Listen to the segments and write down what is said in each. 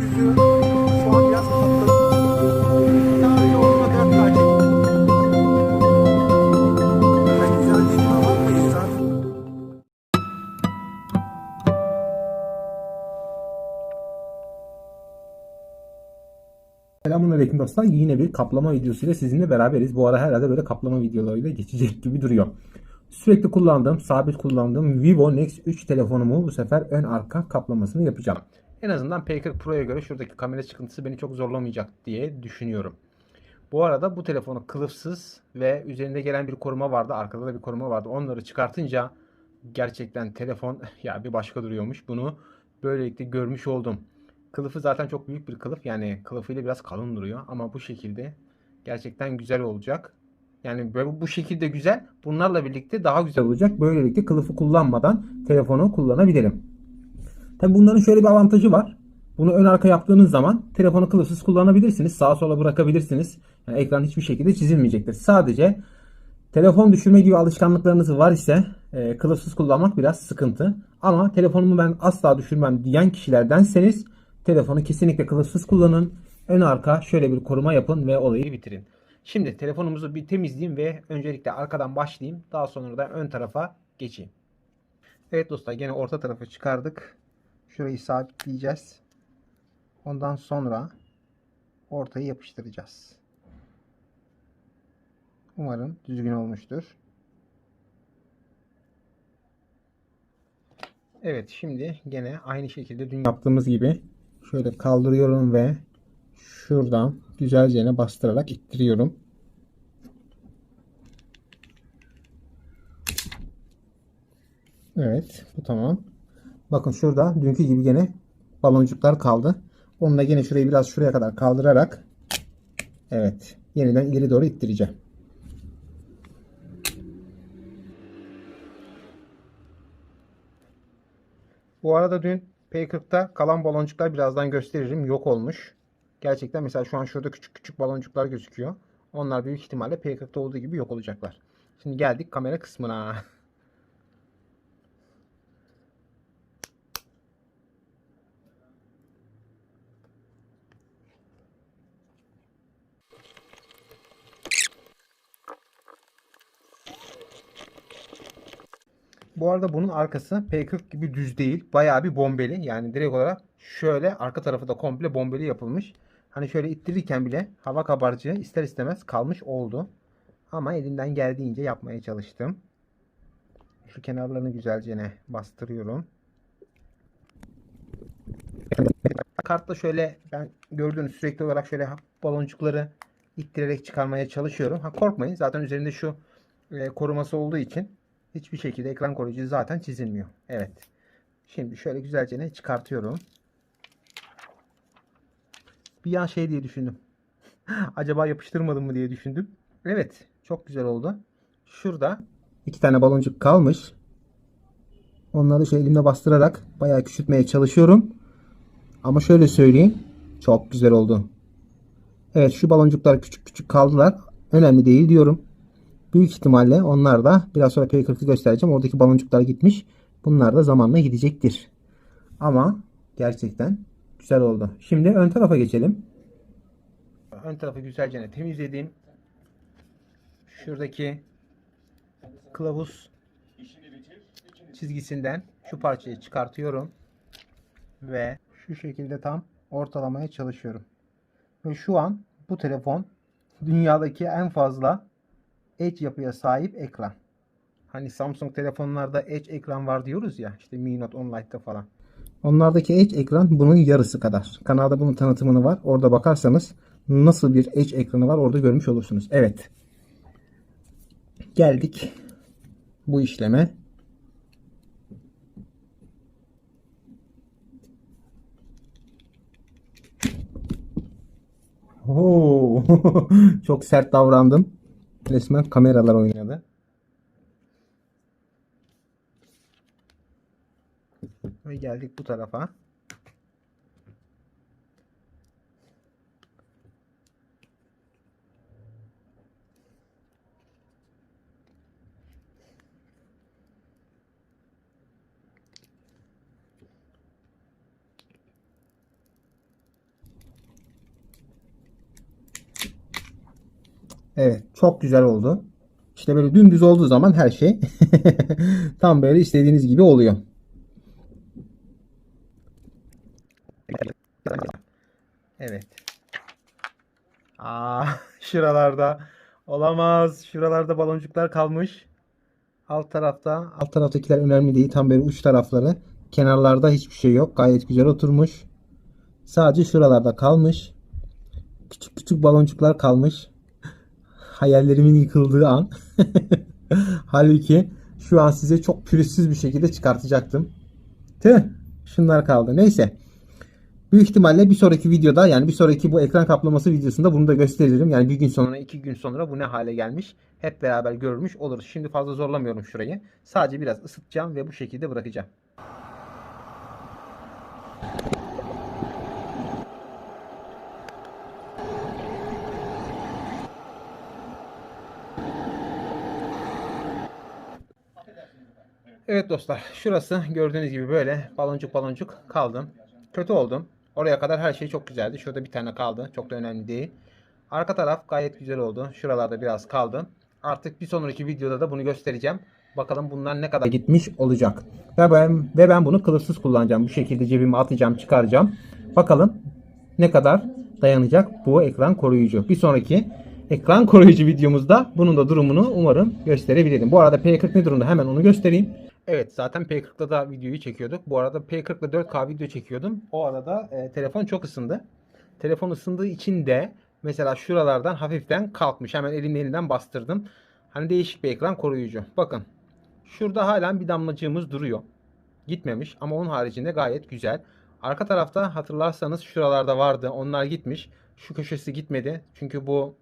Yüzü. Selamünaleyküm dostlar. Yine bir kaplama videosuyla sizinle beraberiz. Bu ara herhalde böyle kaplama videolarıyla geçecek gibi duruyor. Sürekli kullandığım, sabit kullandığım Vivo Nex 3 telefonumu bu sefer ön arka kaplamasını yapacağım. En azından P40 Pro'ya göre şuradaki kamera çıkıntısı beni çok zorlamayacak diye düşünüyorum. Bu arada bu telefonu kılıfsız ve üzerinde gelen bir koruma vardı. Arkada da bir koruma vardı. Onları çıkartınca gerçekten telefon ya bir başka duruyormuş. Bunu böylelikle görmüş oldum. Kılıfı zaten çok büyük bir kılıf. Yani kılıfıyla biraz kalın duruyor. Ama bu şekilde gerçekten güzel olacak. Yani böyle bu şekilde güzel. Bunlarla birlikte daha güzel olacak. Böylelikle kılıfı kullanmadan telefonu kullanabilirim. Tabi bunların şöyle bir avantajı var. Bunu ön arka yaptığınız zaman telefonu kılıfsız kullanabilirsiniz. Sağa sola bırakabilirsiniz. Yani ekran hiçbir şekilde çizilmeyecektir. Sadece telefon düşürme gibi alışkanlıklarınız var ise e, kılıfsız kullanmak biraz sıkıntı. Ama telefonumu ben asla düşürmem diyen kişilerdenseniz telefonu kesinlikle kılıfsız kullanın. Ön arka şöyle bir koruma yapın ve olayı bitirin. Şimdi telefonumuzu bir temizleyeyim ve öncelikle arkadan başlayayım. Daha sonra da ön tarafa geçeyim. Evet dostlar gene orta tarafı çıkardık. Şurayı sabitleyeceğiz. Ondan sonra ortayı yapıştıracağız. Umarım düzgün olmuştur. Evet şimdi gene aynı şekilde dün yaptığımız gibi şöyle kaldırıyorum ve şuradan güzelce bastırarak ittiriyorum. Evet bu tamam. Bakın şurada dünkü gibi gene baloncuklar kaldı. Onu da gene şurayı biraz şuraya kadar kaldırarak evet yeniden ileri doğru ittireceğim. Bu arada dün P40'ta kalan baloncuklar birazdan gösteririm. Yok olmuş. Gerçekten mesela şu an şurada küçük küçük baloncuklar gözüküyor. Onlar büyük ihtimalle P40'ta olduğu gibi yok olacaklar. Şimdi geldik kamera kısmına. Bu arada bunun arkası P40 gibi düz değil. Bayağı bir bombeli. Yani direkt olarak şöyle arka tarafı da komple bombeli yapılmış. Hani şöyle ittirirken bile hava kabarcığı ister istemez kalmış oldu. Ama elimden geldiğince yapmaya çalıştım. Şu kenarlarını güzelce ne bastırıyorum. Kartla şöyle ben gördüğünüz sürekli olarak şöyle baloncukları ittirerek çıkarmaya çalışıyorum. Ha korkmayın zaten üzerinde şu e, koruması olduğu için hiçbir şekilde ekran koruyucu zaten çizilmiyor. Evet. Şimdi şöyle güzelce ne çıkartıyorum. Bir an şey diye düşündüm. Acaba yapıştırmadım mı diye düşündüm. Evet. Çok güzel oldu. Şurada iki tane baloncuk kalmış. Onları şöyle elimle bastırarak bayağı küçültmeye çalışıyorum. Ama şöyle söyleyeyim. Çok güzel oldu. Evet şu baloncuklar küçük küçük kaldılar. Önemli değil diyorum. Büyük ihtimalle onlar da biraz sonra P40'ı göstereceğim. Oradaki baloncuklar gitmiş. Bunlar da zamanla gidecektir. Ama gerçekten güzel oldu. Şimdi ön tarafa geçelim. Ön tarafı güzelce temizledim. Şuradaki kılavuz çizgisinden şu parçayı çıkartıyorum. Ve şu şekilde tam ortalamaya çalışıyorum. Ve şu an bu telefon dünyadaki en fazla Edge yapıya sahip ekran. Hani Samsung telefonlarda Edge ekran var diyoruz ya işte Mi Note 10 Lite'da falan. Onlardaki Edge ekran bunun yarısı kadar. Kanalda bunun tanıtımını var. Orada bakarsanız nasıl bir Edge ekranı var orada görmüş olursunuz. Evet. Geldik bu işleme. Oo, çok sert davrandım. Resmen kameralar oynadı. Ve geldik bu tarafa. Evet çok güzel oldu. İşte böyle dümdüz olduğu zaman her şey tam böyle istediğiniz gibi oluyor. Evet. Aa, şuralarda olamaz. Şuralarda baloncuklar kalmış. Alt tarafta. Alt taraftakiler önemli değil. Tam böyle uç tarafları. Kenarlarda hiçbir şey yok. Gayet güzel oturmuş. Sadece şuralarda kalmış. Küçük küçük baloncuklar kalmış. Hayallerimin yıkıldığı an. Halbuki şu an size çok pürüzsüz bir şekilde çıkartacaktım. Tüh. Şunlar kaldı. Neyse. Büyük ihtimalle bir sonraki videoda yani bir sonraki bu ekran kaplaması videosunda bunu da gösteririm. Yani bir gün sonra iki gün sonra bu ne hale gelmiş hep beraber görmüş oluruz. Şimdi fazla zorlamıyorum şurayı. Sadece biraz ısıtacağım ve bu şekilde bırakacağım. Evet dostlar şurası gördüğünüz gibi böyle baloncuk baloncuk kaldım. Kötü oldum. Oraya kadar her şey çok güzeldi. Şurada bir tane kaldı. Çok da önemli değil. Arka taraf gayet güzel oldu. Şuralarda biraz kaldı. Artık bir sonraki videoda da bunu göstereceğim. Bakalım bunlar ne kadar gitmiş olacak. Ve ben, ve ben bunu kılıfsız kullanacağım. Bu şekilde cebime atacağım çıkaracağım. Bakalım ne kadar dayanacak bu ekran koruyucu. Bir sonraki ekran koruyucu videomuzda bunun da durumunu umarım gösterebilirim. Bu arada P40 ne durumda hemen onu göstereyim. Evet zaten P40'da da videoyu çekiyorduk. Bu arada P40'da 4K video çekiyordum. O arada e, telefon çok ısındı. Telefon ısındığı için de mesela şuralardan hafiften kalkmış. Hemen elimle elinden bastırdım. Hani değişik bir ekran koruyucu. Bakın şurada halen bir damlacığımız duruyor. Gitmemiş ama onun haricinde gayet güzel. Arka tarafta hatırlarsanız şuralarda vardı. Onlar gitmiş. Şu köşesi gitmedi. Çünkü bu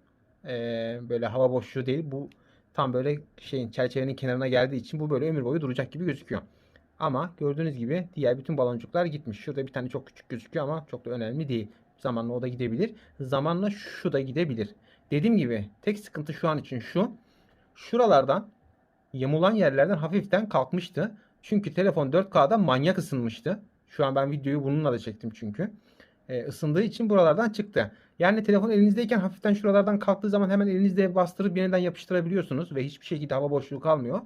e, böyle hava boşluğu değil. Bu tam böyle şeyin çerçevenin kenarına geldiği için bu böyle ömür boyu duracak gibi gözüküyor. Ama gördüğünüz gibi diğer bütün baloncuklar gitmiş. Şurada bir tane çok küçük gözüküyor ama çok da önemli değil. Zamanla o da gidebilir. Zamanla şu da gidebilir. Dediğim gibi tek sıkıntı şu an için şu. Şuralardan yamulan yerlerden hafiften kalkmıştı. Çünkü telefon 4K'da manyak ısınmıştı. Şu an ben videoyu bununla da çektim çünkü. Ee, ısındığı için buralardan çıktı. Yani telefon elinizdeyken hafiften şuralardan kalktığı zaman hemen elinizde bastırıp yeniden yapıştırabiliyorsunuz ve hiçbir şekilde hava boşluğu kalmıyor.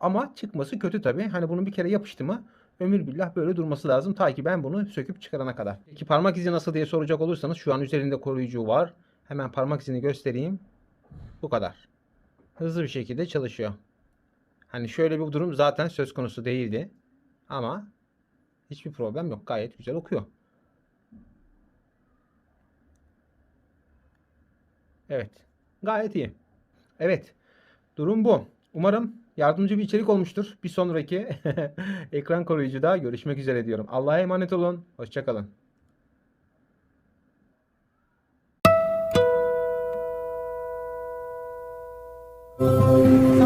Ama çıkması kötü tabi. Hani bunu bir kere yapıştı mı ömür billah böyle durması lazım. Ta ki ben bunu söküp çıkarana kadar. Peki parmak izi nasıl diye soracak olursanız şu an üzerinde koruyucu var. Hemen parmak izini göstereyim. Bu kadar. Hızlı bir şekilde çalışıyor. Hani şöyle bir durum zaten söz konusu değildi. Ama hiçbir problem yok. Gayet güzel okuyor. Evet. Gayet iyi. Evet. Durum bu. Umarım yardımcı bir içerik olmuştur. Bir sonraki ekran koruyucuda görüşmek üzere diyorum. Allah'a emanet olun. Hoşçakalın. Thank